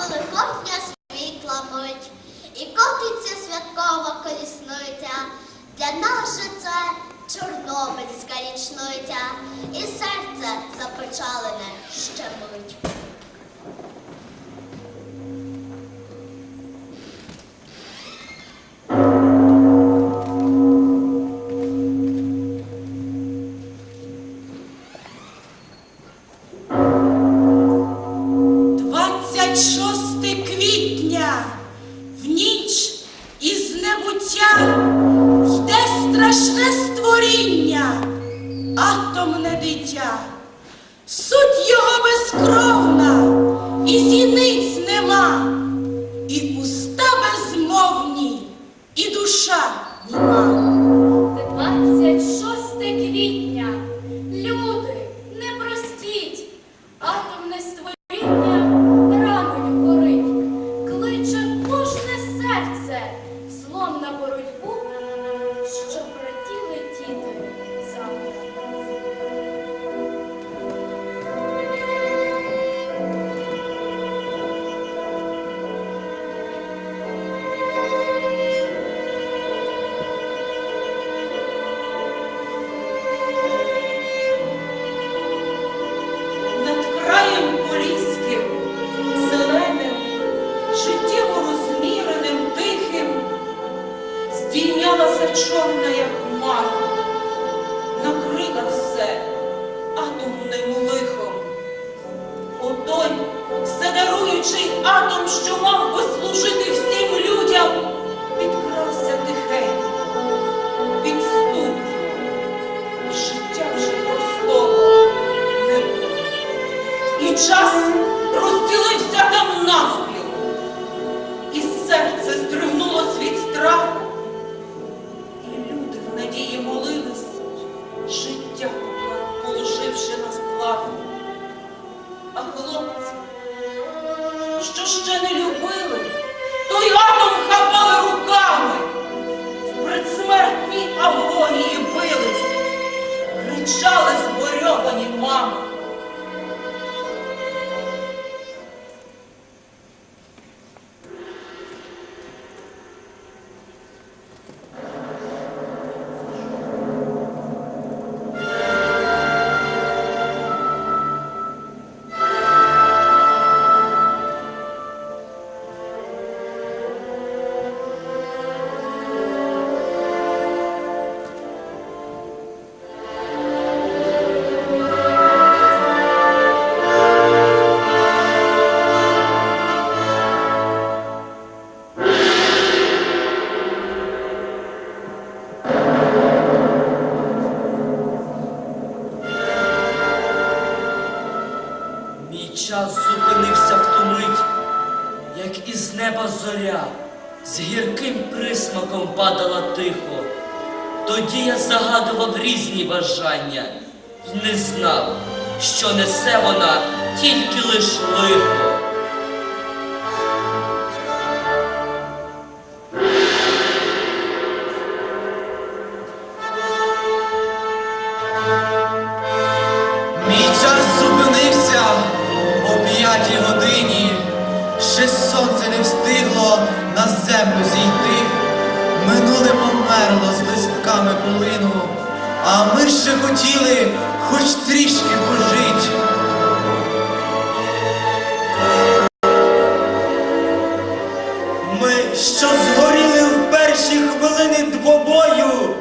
коли копня світла мить, і котиться святкова колісниця. Для нас же це Чорнобильська річниця, і серце започалене щемить. Небуття йде страшне створіння, атомне дитя. Суть його безкровна, і зіниць нема, як хмара, накрила все атомним лихом. Отой вседаруючий атом, що мав би служити всім людям, підкрався тихенько, підступно, і життя вже простого не було. І час розділився там навпіл, падала тихо. Тоді я загадував різні бажання і не знав, що несе вона тільки лиш лихо. Мій час зупинився о п'ятій годині. Ще сонце не встигло на землю зійти. Минуле померло з листками полину, а ми ще хотіли хоч трішки пожить. Ми, що згоріли в перші хвилини двобою,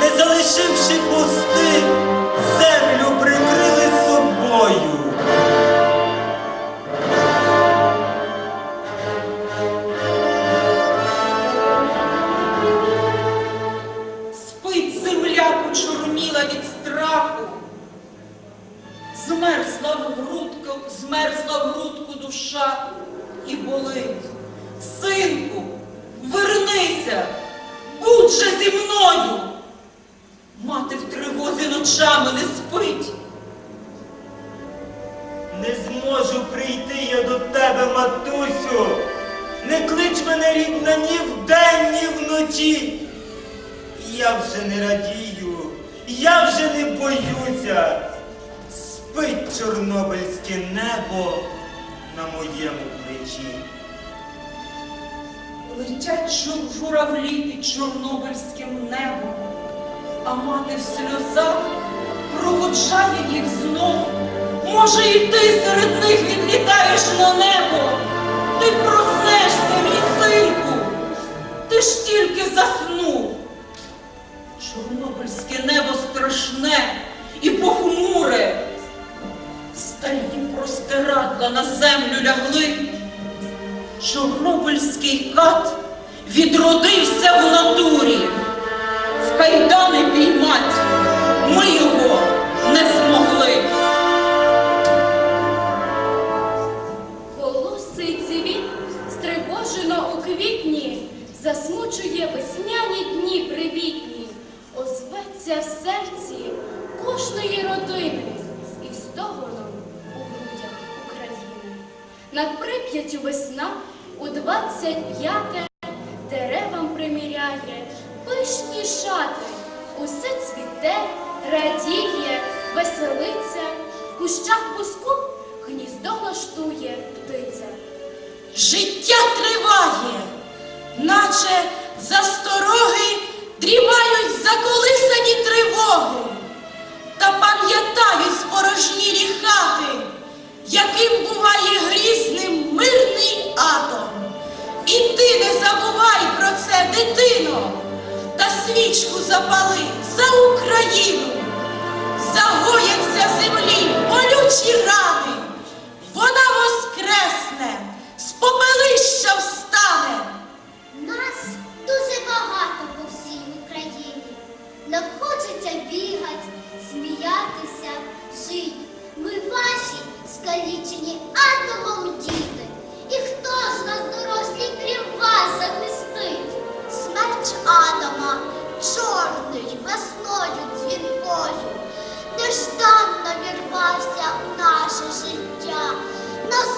не залишивши пусти, землю прикрили собою. Земля почорніла від страху. Змерзла в грудку, змерзла в грудку душа і болить. Синку, вернися, будь же зі мною. Мати в тривозі ночами не спить. Не зможу прийти я до тебе, матусю. Не клич мене рідна ні вдень, ні вночі. Я вже не радію, я вже не боюся. Спить чорнобильське небо на моєму плечі. Летять журавлі під чорнобильським небом, а мати в сльозах проводжає їх знов. Може, і ти серед них відлітаєш на небо. Ти проснешся, мій синку. Ти ж тільки заснув. Небо страшне і похмуре. Стальні простирадла на землю лягли. Чорнобильський кат відродився в натурі. В кайдани піймать ми його не змогли. Голосий цвіт, стривожено у квітні, засмучує весняні дні привітні, озветься в серці кожної родини і стогоном у грудях України. Над прип'яттю весна у двадцять п'яте деревам приміряє пишні шати, усе цвіте, радіє, веселиться, в кущах пуску гніздо лаштує птиця. Життя триває, наче застороги дрімають заколисані тривоги, та пам'ятають спорожнілі хати, яким буває грізним мирний атом. І ти не забувай про це, дитино, та свічку запали за Україну. Загояться землі болючі рани, вона воскресне, з попелища встане.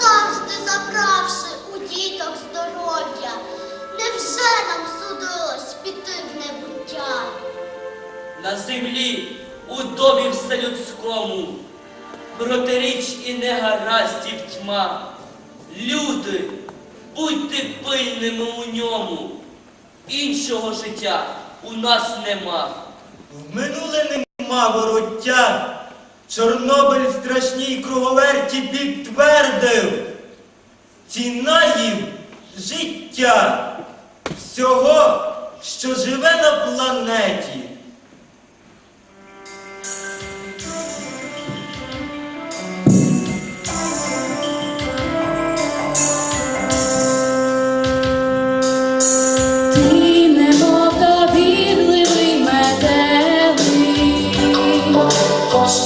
Назавжди забравши у діток здоров'я. Невже нам судилось піти в небуття? На землі, у домі вселюдському, протиріч і негараздів тьма. Люди, будьте пильними у ньому. Іншого життя у нас нема. В минуле нема вороття. Чорнобиль в страшній круговерті підтвердив. Ціна їм життя всього, що живе на планеті.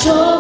Що